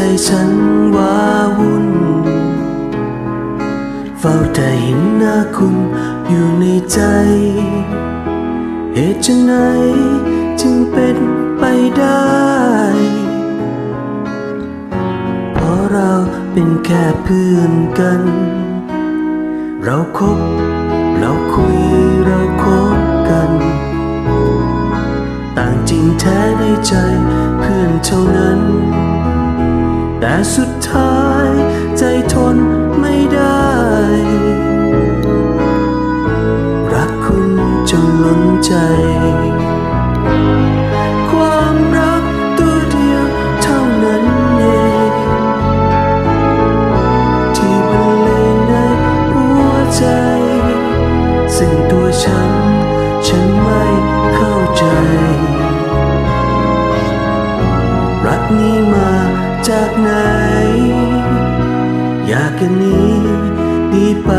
ใจฉันว้าวุ่น เฝ้าแต่เห็นหน้าคุณอยู่ในใจ เหตุจังไหนจึงเป็นไปได้ เพราะเราเป็นแค่เพื่อนกัน เราคบ เราคุยเราคบกัน ต่างจริงแท้ในใจเพื่อนเท่านั้น แต่สุดท้ายใจทนไม่ได้ รักคุณจนล้นใจ จากไหน อยากหนีหนีไป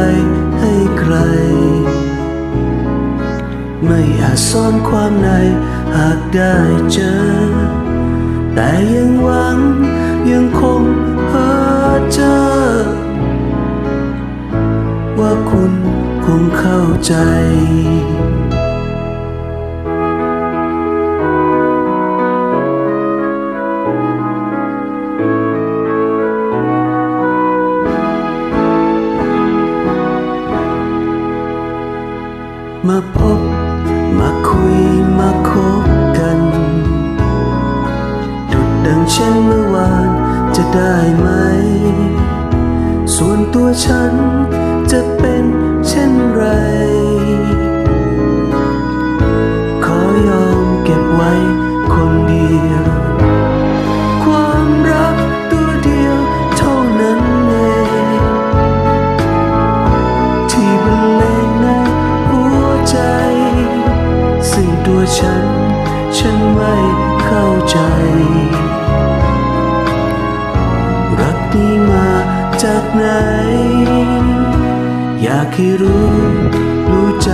ให้ไกลไม่อาจซ่อนความในหากได้เจอ แต่ยังหวังยังคงเพ้อเจอ ว่าคุณคงเข้าใจ มาพบ มาคุยมาคบกัน ดุดดังเช่นเมื่อวานจะได้ไหม ส่วนตัวฉันจะเป็นเช่นไร ไม่เข้าใจ รักนี้มาจากไหน อยากให้รู้ รู้ใจ